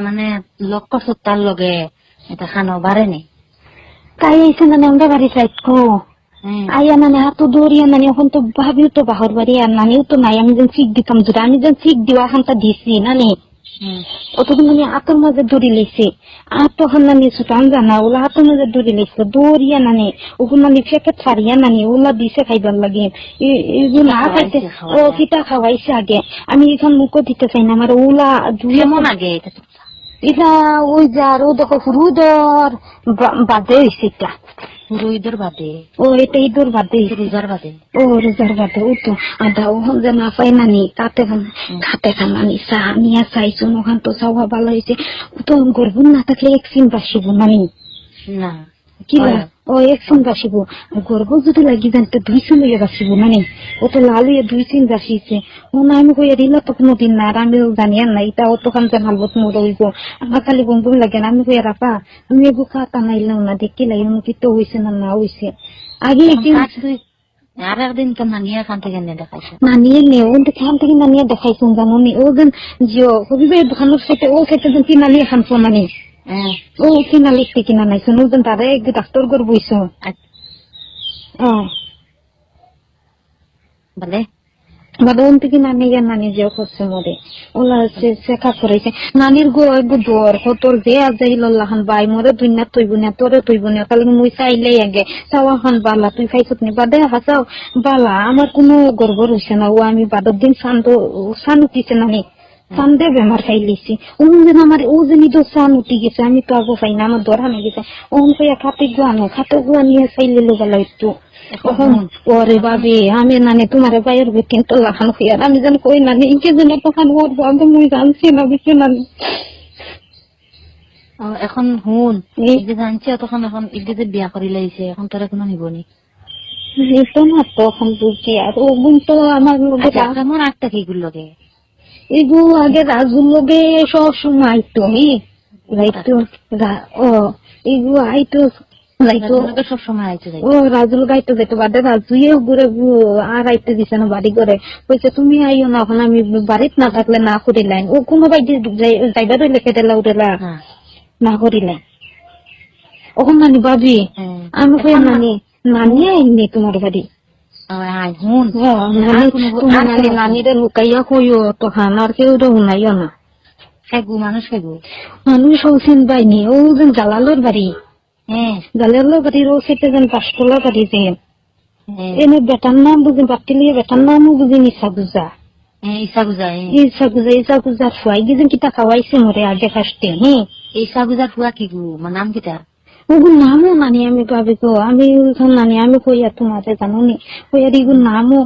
মানে লক্ষ সত্তার লগে এটা খানো বাড়েনি তাই আইসে মানে আমরা বাড়ি হ্যাঁ আইয়া মানে হাতো দৌড়িয়া মানে এখন তো ভাবিও তো বাহর বাড়ি আর নানিও তো নাই আমি যেন শিখ দিতাম যদি আমি যেন শিখ দিও এখন তা দিছি নানি। অতক্ষণ মানে আতর মাঝে দৌড়ি লাইছে আর তখন নানি সুতান জানা ওলা হাতের মাঝে দৌড়ি লাইছে দৌড়িয়া নানি ওগুলো নানি ফেকে ছাড়িয়া নানি ওলা দিছে খাই খাইবার লাগে না খাইছে। ও কিতা খাওয়াইছে আগে। আমি এখন মুখও দিতে চাই না আমার ওলা আগে এটা ওই যে দেখো হুরুদর বাদে রুইদর বাদে? ও এটা ইঁদুর বাদে। রোজার বাদে? ও রোজার বাদে ও তো। আদা না পাই তাতে খাতে নিয়ে চাইছো ওখান তো চাওয়া ভালো হয়েছে তো গর্ব না থাকলে এক সিন বাসিব নানি না। কি লা? ও এক সিন বাসিব গর্ভ যদি লাগি যান তো দুই সিন লইয়া বাসিব নানি ও তো লাল হইয়া দুই সিন বাসিছে ও না আমি কইয়া দিল তো কোনোদিন না আমি জানিয়া না এটা ও তো খান যে ভালো মোর হইব আমার খালি বম লাগে না আমি কইয়া রাপা তুমি এগু খাতা নাইলাম না দেখি লাগে কি তো হইছে না না হইছে আগে একদিন আর একদিন কেন নিয়ে খান থেকে নিয়ে দেখাইছে নানিয়ে নে ও খান থেকে নানিয়ে দেখাইছুন জানো নি ও যেন জিও হবিবে দোকানের সাথে ও সাথে যেন কিনালি খান নানি হ্যাঁ। ও কিনালি কিনা নাইছুন ও তারে এক ডাক্তার গর বইছ। আচ্ছা, ও। বলে বাবা নানি নানি জিও করছে মরে। ওলা সে শেখা করেছে নানির গো গো দর হতর যে আজ যাই লল্লাহান বাই মরে তৈব না তোরে তৈব না। তাহলে মুই চাইলে আগে চাওয়া খান বালা তুই খাইছত নি? বাদে হাসাও বালা আমার কোনো গর্ব রইছে না। ও আমি বাদর দিন সান তো উঠিছে নানি। সান দে বেমার খাই লিছি ওন যেন আমার ও যেন তো সান উঠি গেছে আমি তো আগে পাই না আমার দরা না গেছে ওন কইয়া খাতে গুয়ানো খাতে গুয়া নিয়ে চাইলে লোগালা একটু এখন ওরে বাবে আমি নানি তোমার বেটিন তো লাখান আমি যেন কই নানি ইকে যেন তখন ওর বাবে মুই জানছি না বেশি নানি এখন। এই যে জানছি তখন এখন এই যে বিয়া করি লাইছে এখন তোরা কোনো নিব নি? এটা না তখন বুঝছি আর ও গুণ তো আমার লগে আচ্ছা কেমন আটটা কি গুলো এগু আগে রাজুর লগে সব সময় আইতো হি? রাইতো রা- ও আইতো তোকে সব সময় যাই ও রাজুল গাইতে যেত বাদে রাজুয়ে ঘুরে আর আইতে দিছে না বাড়ি করে কইছে তুমি আইও না এখন আমি বাড়িত না থাকলে না করিলাম ও কোনো বাইতে যাইবার হইলে কেটেলা উঠেলা হ্যাঁ। না করিলাম ওখান নানি ভাবি হ্যাঁ। আমি কই নানি নানি আইনি তোমার বাড়ি? ও, ও, আর নানি কোনো- নানিরে লুকাইয়া কইও তখন আর কেউ তো শুনাইও না খেগু মানুষ খেগু মানুষ হৌসিন বাইনি ও যেন জালালোর বাড়ি জালালোর বাড়ির ও সেটা যেন পাঁচতলা বাড়ি যেন এনে বেটার নাম বুঝি বাতিলিয়ে বেটার নামও বুঝি নিশা গুজা ইসা গুজা। ইসা গুজা ইসা গুজা ফুয়াই গিয়ে কিতা খাওয়াইছে মোরে আগে ফার্স্টে হ্যাঁ ইসা গুজার ফুয়া কি গু নাম কিটা ওগুর নামও নানি আমি ভাবি গো আমি ওইখান নানি, আমি কইয়া তোমাদের জানো নি কইয়ার এগুর নামও